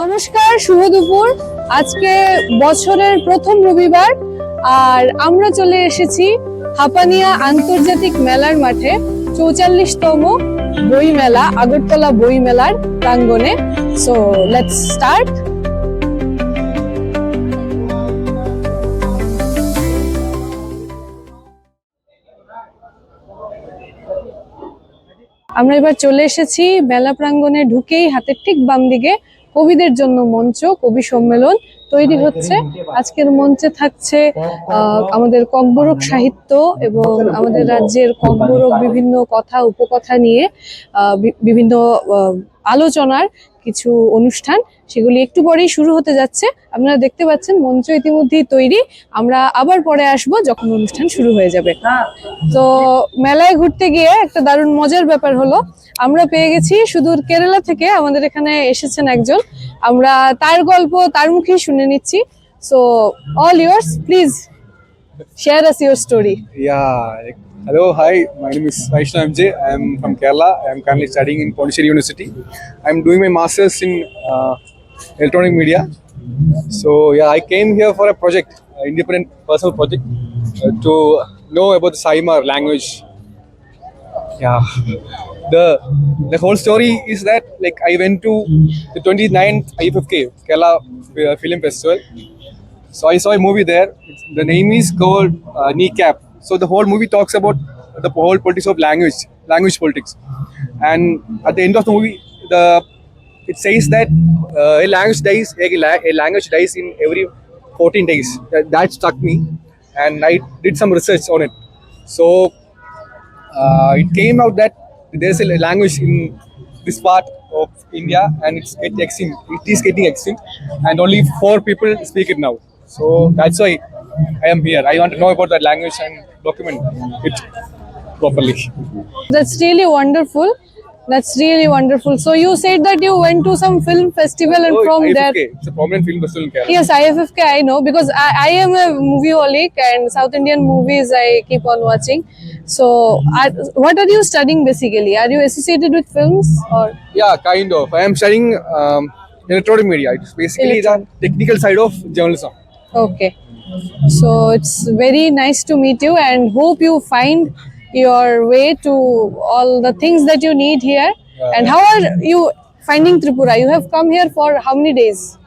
নমস্কার, শুভ দুপুর। আজকে বছরের প্রথম রবিবার, আর আমরা চলে এসেছি হাপানিয়া আন্তর্জাতিক মেলার মাঠে, চৌচল্লিশতম বই মেলা, আগরতলা বই মেলার প্রাঙ্গণে। সো লেটস স্টার্ট আমরা এবার চলে এসেছি মেলা প্রাঙ্গণে ঢুকেই হাতের ঠিক বাম দিকে কবিদের জন্য মঞ্চ কবি সম্মেলন তৈরি হচ্ছে। আজকের মঞ্চে থাকছে আমাদের ককবরক সাহিত্য এবং আমাদের রাজ্যের ককবরক বিভিন্ন কথা, উপকথা নিয়ে বিভিন্ন আলোচনার কিছু অনুষ্ঠান। সেগুলি একটু পরেই শুরু হতে যাচ্ছে। আপনারা দেখতে পাচ্ছেন, মঞ্চ ইতিমধ্যেই তৈরি। আমরা আবার পরে আসব যখন অনুষ্ঠান শুরু হয়ে যাবে। তো মেলায় ঘুরতে গিয়ে একটা দারুণ মজার ব্যাপার হলো, আমরা পেয়ে গেছি সুদূর কেরালা থেকে। আমাদের এখানে এসেছেন একজন আমরা তার গল্প তার মুখেই শুনে নিচ্ছি so all years please share us your story Yeah. like, Hello, hi. My name is Vaishnav MJ. I am from Kerala. I am currently studying in Pondicherry University. I am doing my masters in uh, electronic media. So yeah, I came here for a project, an independent personal project, uh, to know about the Saimar language. Yeah. The the whole story is that like I went to the 29th IFFK Kerala uh, Film Festival. So I saw a movie there. It's, the name is called uh, Kneecap. So the whole movie talks about the whole politics of language, language politics. And at the end of the movie, the it says that uh, a language dies, a, a language dies in every 14 days. That, that struck me, and I did some research on it. So uh, it came out that there's a language in this part of India and it's get extinct. It is getting extinct, and only four people speak it now. So that's why I am here. I want to know about that language and document it properly. That's really wonderful. That's really wonderful. So you said that you went to some film festival and Oh, from IFFK, there it's a prominent film festival in Kerala. Yes, IFFK I know because I, I am a movieaholic and South Indian movies I keep on watching. So, are, what are you studying basically? Are you associated with films or? Yeah, kind of. I am studying um, electronic media. It's basically Electronic. the technical side of journalism. Okay. So it's very nice to meet you and hope you find your way to all the things that you need here. And how are you finding Tripura? You have come here for how many days?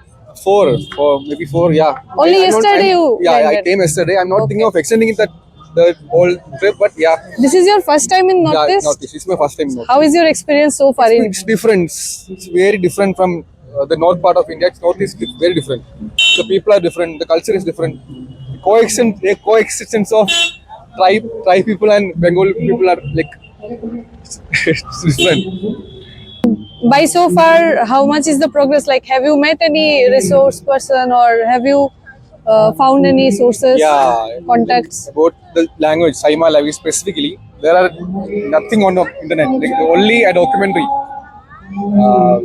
Four, four, maybe four, yeah. Only I- I don't- yesterday you Yeah, I came yesterday. I'm not Okay. thinking of extending it that the whole trip, but yeah. This is your first time in yeah, Northeast? Northeast. It's my first time. in Northeast. How is your experience so far? in It's different. It's very different from uh, the north part of India. It's northeast. It's very different. The people are different. The culture is different. The coexistence, the coexistence of tribe, tribe people and Bengal people are like it's different. by so far how much is the progress like have you met any resource person or have you uh, found any sources Yeah. contacts About the language, Saima language specifically, there are nothing on the internet. Like only a documentary. Uh,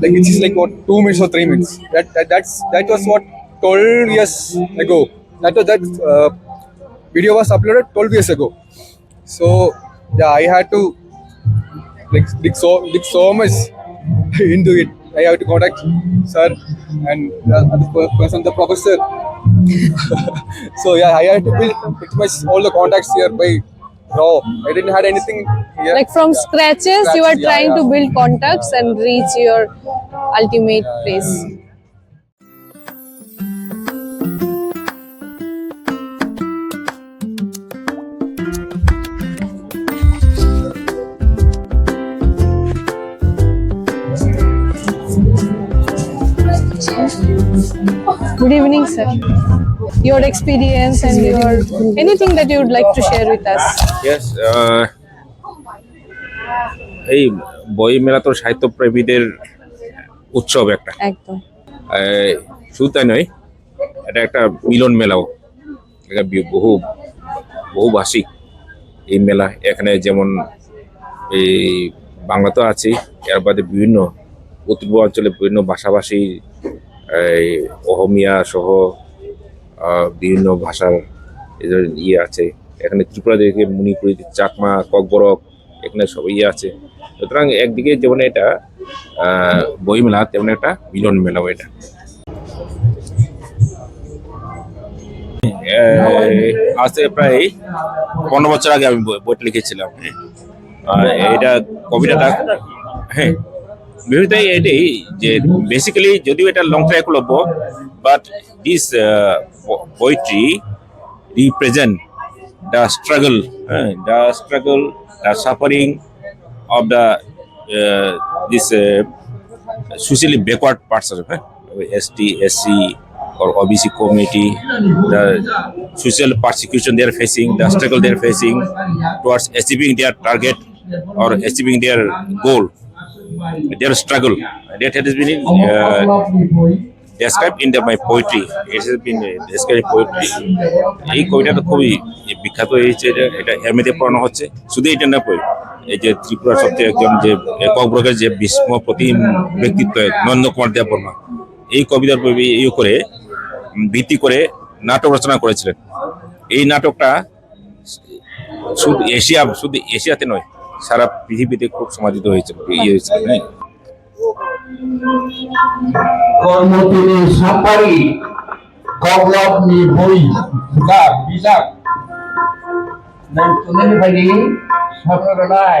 like which is like what two minutes or three minutes. That, that that's that was what twelve years ago. That was that uh, video was uploaded twelve years ago. So yeah, I had to like dig so dig so much into it. I have to contact sir and uh, the other person, the professor. so yeah, I had to build pretty much all the contacts here by raw. I didn't had anything here. like from Yeah. scratches you are yeah, trying to build contacts and reach your ultimate Yeah, yeah, good evening sir. Your experience and your anything that you would like to share with us? Yes uh, এই বই মেলা তো সাহিত্যপ্রেমীদের উৎসব একটা। একদম। শুধু তাই নয় এটা একটা মিলন মেলাও। এটা বহু বহুভাষিক এই মেলা। এখানে যেমন এই বাংলা তো আছেই এর বাদে বিভিন্ন উত্তর পূর্বাঞ্চলে বিভিন্ন ভাষাভাষী এই অহমিয়া সহ বিভিন্ন ভাষার ইয়ে আছে। এখানে ত্রিপুরা থেকে মণিপুরি চাকমা, ককবরক, এখানে সব ইয়ে আছে। সুতরাং একদিকে যেমন এটা বইমেলা তেমন একটা মিলন মেলাও এটা। আজ থেকে প্রায় পনেরো বছর আগে আমি বই- বইটা লিখেছিলাম। এটা কবিতাটা হ্যাঁ বিষয়টা এটাই যে বেসিক্যালি যদিও এটা long track লব্য but this poetry represent the struggle, uh, the struggle, the suffering of the uh, this uh, socially backward parts of uh, ST, SC, or OBC community, the social persecution they are facing, the struggle they are facing towards achieving their target or achieving their goal, Their struggle. That has been uh, described in the, my poetry. It has been uh, described in poetry. এই কবিতাটা খুবই বিখ্যাত হয়েছে এটা এটা এমএতে পড়ানো হচ্ছে শুধু এটা না বই এই যে ত্রিপুরা সত্যি একজন যে ককবরকের যে ভীষ্ম প্রতিম ব্যক্তিত্ব নন্দ কুমার দেব বর্মা এই কবিতার ইয়ে করে ভিত্তি করে নাটক রচনা করেছিলেন এই নাটকটা শুধু এশিয়া শুধু এশিয়াতে নয় সারা পৃথিবীতে খুব সমাজিত হয়েছিল ইয়ে হয়েছিল হ্যাঁ কর্মতিনি সাফারি কবলব বিলাক নাই?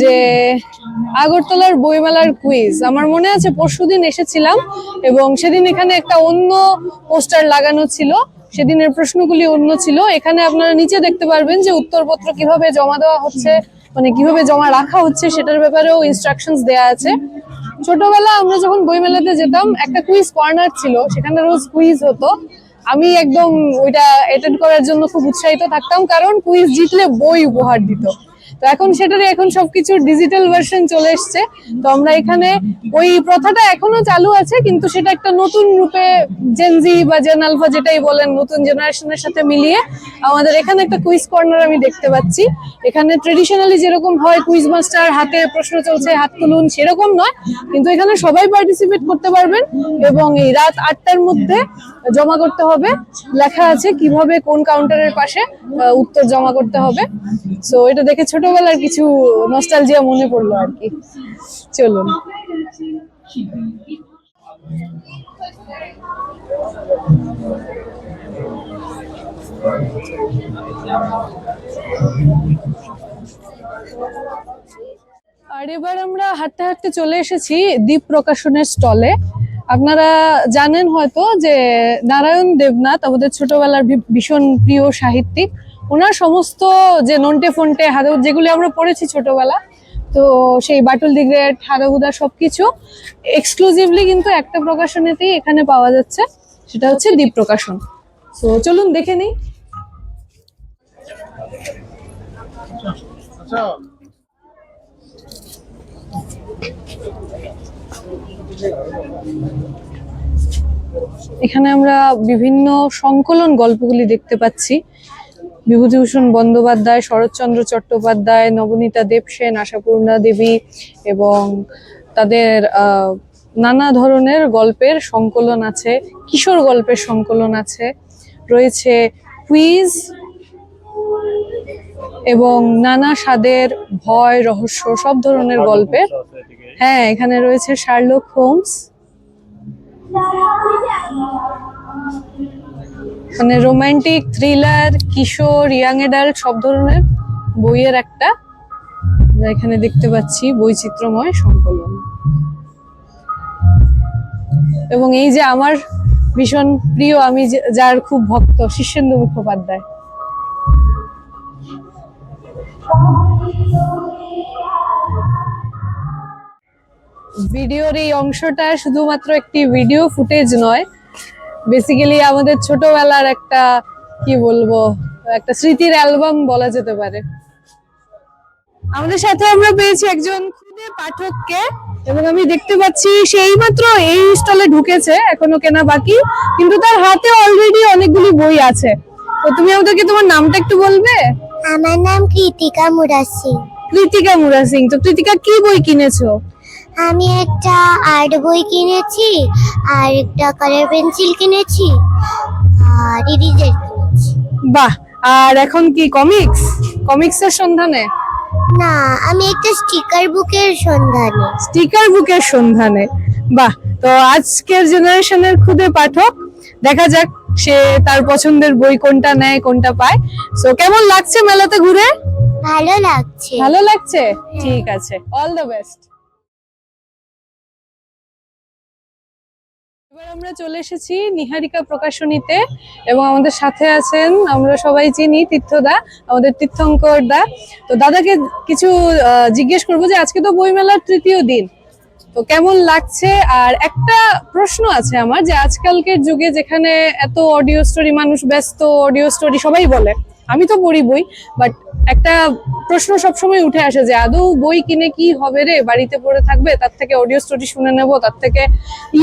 যে আগরতলার বইমেলার কুইজ আমার মনে আছে পরশুদিন এসেছিলাম এবং সেদিন এখানে একটা অন্য পোস্টার লাগানো ছিল। সেদিনের প্রশ্নগুলি অন্য ছিল। এখানে আপনারা নিচে দেখতে পারবেন যে উত্তরপত্র কীভাবে জমা দেওয়া হচ্ছে মানে কীভাবে জমা রাখা হচ্ছে, সেটার ব্যাপারেও ইনস্ট্রাকশনস দেয়া আছে। ছোটবেলা আমরা যখন বইমেলাতে যেতাম, একটা কুইজ কর্নার ছিল। সেখানে রোজ কুইজ হতো। আমি একদম ওইটা অ্যাটেন্ড করার জন্য খুব উৎসাহিত থাকতাম, কারণ কুইজ জিতলে বই উপহার দিত। তো এখন সেটারই এখন সবকিছুর ডিজিটাল ভার্সন চলে এসছে। তো আমরা এখানে ওই প্রথাটা এখনও চালু আছে, কিন্তু সেটা একটা নতুন রূপে জেনজি বা জেন আলফা যেটাই বলেন, নতুন জেনারেশনের সাথে মিলিয়ে আমাদের এখানে একটা কুইজ কর্নার আমি দেখতে পাচ্ছি। এখানে ট্রেডিশনালি যেরকম হয় কুইজ মাস্টার হাতে প্রশ্ন চলছে, হাত তুলুন, সেরকম নয়। কিন্তু এখানে সবাই পার্টিসিপেট করতে পারবেন এবং এই রাত আটটার মধ্যে জমা করতে হবে। লেখা আছে কীভাবে কোন কাউন্টারের পাশে উত্তর জমা করতে হবে। সো এটা দেখে ছোটবেলার কিছু নস্টালজিয়া মনে পড়ল আর কি। চলুন। আর এবার আমরা হাঁটতে হাঁটতে চলে এসেছি দ্বীপ প্রকাশনের স্টলে। আপনারা জানেন হয়তো যে নারায়ণ দেবনাথ, আমাদের ছোটবেলার ভীষণ প্রিয় সাহিত্যিক ওনার সমস্ত যে নন্টে ফন্টে হাদাউ যেগুলি আমরা পড়েছি ছোটবেলা, তো সেই বাটুল দি গ্রেট, হাদাহুদা সবকিছু এক্সক্লুসিভলি কিন্তু একটা প্রকাশনেতেই এখানে পাওয়া যাচ্ছে, সেটা হচ্ছে দ্বীপ প্রকাশন। তো চলুন দেখে নিই। এখানে আমরা বিভিন্ন সংকলন গল্পগুলি দেখতে পাচ্ছি। বিভূতিভূষণ বন্দ্যোপাধ্যায় শরৎচন্দ্র চট্টোপাধ্যায় নবনীতা দেবসেন আশাপূর্ণা দেবী এবং তাদের নানা ধরনের গল্পের সংকলন আছে কিশোর গল্পের সংকলন আছে। রয়েছে কুইজ এবং নানা স্বাদের ভয় রহস্য সব ধরনের গল্পের। হ্যাঁ এখানে রয়েছে শার্লক হোমস। মানে রোমান্টিক থ্রিলার কিশোর ইয়াং এডাল্ট সব ধরনের বইয়ের একটা এখানে দেখতে পাচ্ছি, বৈচিত্র্যময় সংকলন। এবং এই যে আমার ভীষণ প্রিয়, আমি যার খুব ভক্ত শীর্ষেন্দু মুখোপাধ্যায়। ভিডিওর এই অংশটা শুধুমাত্র একটি ভিডিও ফুটেজ নয় বেসিক্যালি আমাদের ছোটবেলার একটা কি বলব একটা স্মৃতির অ্যালবাম বলা যেতে পারে। আমাদের সাথে আমরা পেয়েছি একজন খুদে পাঠককে এবং আমি দেখতে পাচ্ছি সেই মাত্র এই স্টলে ঢুকেছে এখনও কেনা বাকি কিন্তু তার হাতে অলরেডি অনেকগুলি বই আছে। তো তুমি আমাদেরকে তোমার নামটা একটু বলবে? আমার নাম কৃতিকা মুরাসি কৃতিকা মুরা সিং। তো কৃতিকা কি বই কিনেছো? আমি একটা আর্ট বই কিনেছি আর একটা কালার পেন্সিল কিনেছি আর ইরেজার কিনেছি। বাহ আর এখন কি কমিক্স কমিক্সের সন্ধানে? না আমি একটা স্টিকার বুকের সন্ধানে। স্টিকার বুকের সন্ধানে। বাহ তো আজকের জেনারেশনের খুদে পাঠক দেখা যাক সে তার পছন্দের বই কোনটা নেয় কোনটা পায়। সো কেমন লাগছে মেলাতে ঘুরে? ভালো লাগছে। ভালো লাগছে? ঠিক আছে। অল দ্য বেস্ট এবার আমরা চলে এসেছি নিহারিকা প্রকাশনীতে এবং আমাদের সাথে আছেন আমরা সবাই চিনি তীর্থদা, আমাদের তীর্থঙ্কর দা। তো দাদাকে কিছু জিজ্ঞেস করব যে আজকে তো বইমেলার তৃতীয় দিন। তো কেমন লাগছে? আর একটা প্রশ্ন আছে আমার যে আজকালকের যুগে যেখানে এত অডিও স্টোরি মানুষ ব্যস্ত অডিও স্টোরি সবাই বলে। আমি তো পড়ি বই বাট একটা প্রশ্ন সবসময় উঠে আসে যে, আদৌ বই কিনে কি হবে রে? বাড়িতে পড়ে থাকবে, তার থেকে অডিও স্টোরি শুনে নেব, তার থেকে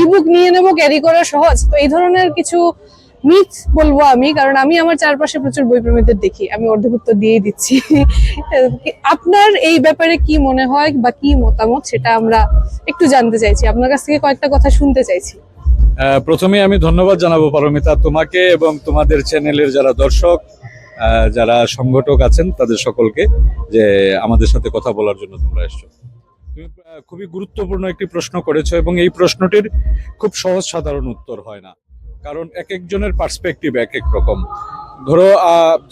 ইবুক নিয়ে নেব ক্যারি করা সহজ? তো এই ধরনের কিছু মিথ বলব আমি, কারণ আমি আমার চারপাশে প্রচুর বই প্রেমীদের দেখি, আমি অর্ধেক উত্তর দিয়েই দিচ্ছি। আপনার এই ব্যাপারে কি মনে হয় বা কি মতামত সেটা আমরা একটু জানতে চাইছি, আপনার কাছ থেকে কয়েকটা কথা শুনতে চাইছি। প্রথমে আমি ধন্যবাদ জানাব পারমিতা তোমাকে এবং তোমাদের চ্যানেলের যারা দর্শক যারা সংগঠক আছেন, তাদের সকলকে যে আমাদের সাথে কথা বলার জন্য তোমরা এসছো। তুমি খুবই গুরুত্বপূর্ণ একটি প্রশ্ন করেছ এবং এই প্রশ্নটির খুব সহজ সাধারণ উত্তর হয় না। কারণ এক একজনের পার্সপেক্টিভ এক এক রকম। ধরো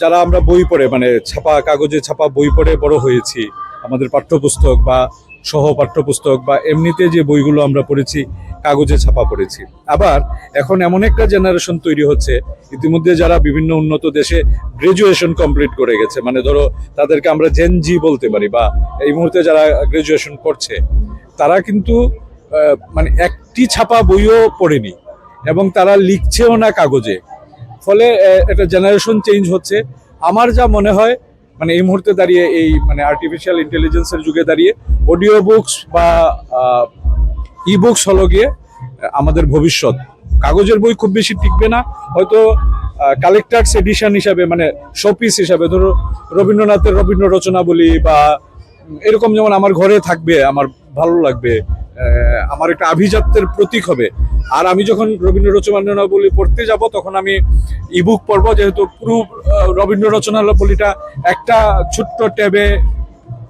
যারা আমরা বই পড়ে মানে ছাপা, কাগজে ছাপা বই পড়ে বড় হয়েছি, আমাদের পাঠ্যপুস্তক বা সহ পাঠ্যপুস্তক বা এমনিতে যে বইগুলো আমরা পড়েছি, কাগজে ছাপা পড়েছি। আবার এখন এমন একটা জেনারেশন তৈরি হচ্ছে, ইতিমধ্যে যারা বিভিন্ন উন্নত দেশে গ্রাজুয়েশন কমপ্লিট করে গেছে। মানে ধরো, তাদেরকে আমরা জেন জি বলতে পারি বা এই মুহূর্তে যারা গ্রাজুয়েশন করছে, তারা কিন্তু মানে একটি ছাপা বইও পড়েনি এবং তারা লিখছেও না কাগজে। ফলে একটা জেনারেশন চেঞ্জ হচ্ছে। আমার যা মনে হয় মানে এই মুহূর্তে দাঁড়িয়ে এই মানে আর্টিফিশিয়াল ইন্টেলিজেন্সের যুগে দাঁড়িয়ে অডিও বুকস বা ই বুকস হলো গিয়ে আমাদের ভবিষ্যৎ। কাগজের বই খুব বেশি টিকবে না। হয়তো কালেক্টার্স এডিশন হিসাবে মানে শোপিস হিসাবে, ধরো রবীন্দ্রনাথের রবীন্দ্র রচনা বলি বা, এরকম যেমন আমার ঘরে থাকবে, আমার ভালো লাগবে আমার একটা আভিজাত্যের প্রতীক হবে। আর আমি যখন রবীন্দ্র রচনা বলি পড়তে যাব, তখন আমি ইবুক পড়ব, যেহেতু পুরো রবীন্দ্র রচনা বলিটা একটা ছোট্ট ট্যাবে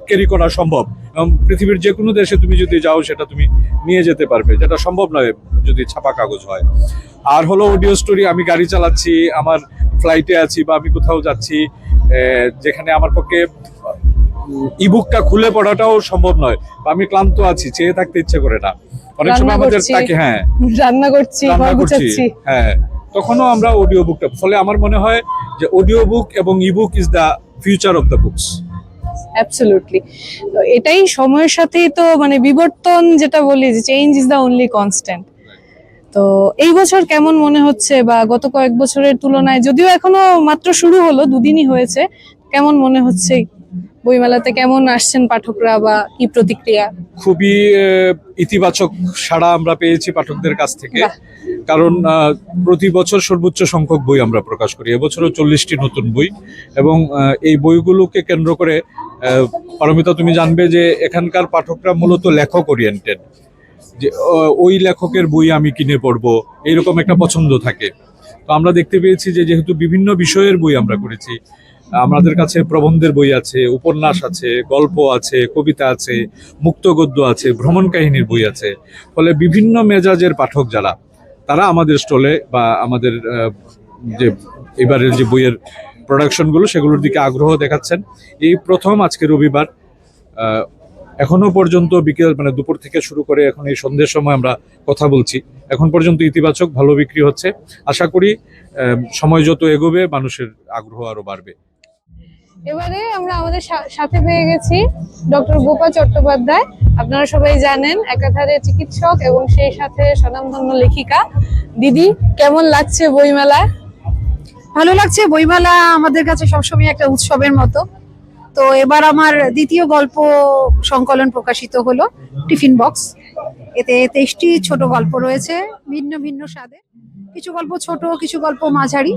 ক্যারি করা সম্ভব। এবং পৃথিবীর যে কোনো দেশে তুমি যদি যাও, সেটা তুমি নিয়ে যেতে পারবে, যেটা সম্ভব নয় যদি ছাপা কাগজ হয়। আর হলো অডিও স্টোরি আমি গাড়ি চালাচ্ছি, আমার ফ্লাইটে আছি বা আমি কোথাও যাচ্ছি যেখানে আমার পক্ষে ইবুকটা খুলে পড়াটাও সম্ভব নয়। আমি ক্লান্ত আছি চেয়ে থাকতে ইচ্ছে করে না। অনেক সময় আমাদের। তাকে হ্যাঁ। রান্না করছি রান্না করছি হ্যাঁ। তখনও আমরা অডিও বুকটা ফলে আমার মনে হয় যে অডিও বুক এবং ebook is the future of the books absolutely তো এটাই সময়ের সাথেই তো মানে বিবর্তন যেটা বলি যে change is the only constant তো এই বছর কেমন মনে হচ্ছে বা গত কয়েক বছরের তুলনায় যদিও এখনও মাত্র শুরু হলো দুদিনই হয়েছে কেমন মনে হচ্ছে বইমেলাতে কেমন আসছেন পাঠকরা বা কি প্রতিক্রিয়া? খুবই ইতিবাচক সাড়া আমরা পেয়েছি পাঠকদের কাছ থেকে। কারণ প্রতি বছর সর্বোচ্চ সংখ্যক বই আমরা প্রকাশ করি। এবছরও চল্লিশটি নতুন বই এবং এই বইগুলোকে কেন্দ্র করে পারমিতা তুমি জানবে যে এখানকার পাঠকরা মূলত লেখক ওরিয়েন্টেড যে ওই লেখকের বই আমি কিনে পড়ব এইরকম একটা পছন্দ থাকে। তো আমরা দেখতে পেয়েছি যে যেহেতু বিভিন্ন বিষয়ের বই আমরা করেছি আমাদের কাছে প্রবন্ধের বই আছে, উপন্যাস আছে, গল্প আছে, কবিতা আছে মুক্ত গদ্য আছে, ভ্রমণ কাহিনীর বই আছে। ফলে বিভিন্ন মেজাজের পাঠক যারা, তারা আমাদের স্টলে বা আমাদের যে এবারের যে বইয়ের প্রোডাকশনগুলো সেগুলোর দিকে আগ্রহ দেখাচ্ছেন। এই প্রথম আজকে রবিবার এখনও পর্যন্ত বিকেল মানে দুপুর থেকে শুরু করে এখন এই সন্ধ্যের সময় আমরা কথা বলছি। এখন পর্যন্ত ইতিবাচক, ভালো বিক্রি হচ্ছে। আশা করি সময় যত এগোবে, মানুষের আগ্রহ আরও বাড়বে। এবারে আমরা আমাদের সাথে পেয়ে গেছি ডক্টর গোপা চট্টোপাধ্যায়। আপনারা সবাই জানেন, একাধারে চিকিৎসক এবং সেই সাথে স্বনামধন্য লেখিকা। দিদি, কেমন লাগছে বইমেলা? ভালো লাগছে। বইমেলা আমাদের কাছে সবসময় একটা উৎসবের মতো। তো এবার আমার দ্বিতীয় গল্প সংকলন প্রকাশিত হলো টিফিন বক্স। এতে তেইশটি ছোট গল্প রয়েছে, ভিন্ন ভিন্ন স্বাদে। কিছু গল্প ছোট কিছু গল্প মাঝারি।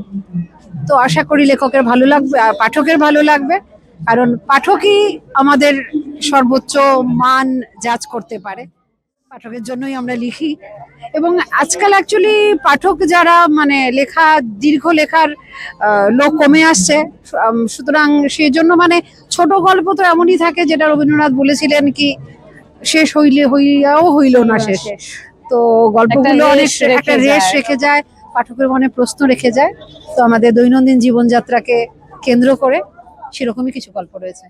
তো আশা করি লেখকের ভালো লাগবে আর পাঠকের ভালো লাগবে কারণ পাঠকই আমাদের সর্বোচ্চ মান জাজ করতে পারে। পাঠকের জন্যই আমরা লিখি। এবং আজকাল অ্যাকচুয়ালি পাঠক যারা মানে লেখা দীর্ঘ লেখার লোক কমে আসছে। সুতরাং সেই জন্য মানে ছোট গল্প তো এমনই থাকে যেটা রবীন্দ্রনাথ বলেছিলেন কি শেষ হইলে হইয়াও হইল না শেষ। তো গল্পগুলো অনেক একটা রেশ রেখে যায় পাঠকের মনে প্রশ্ন রেখে যায়। তো আমাদের দৈনন্দিন জীবনযাত্রাকে কেন্দ্র করে সেরকমই কিছু গল্প রয়েছে।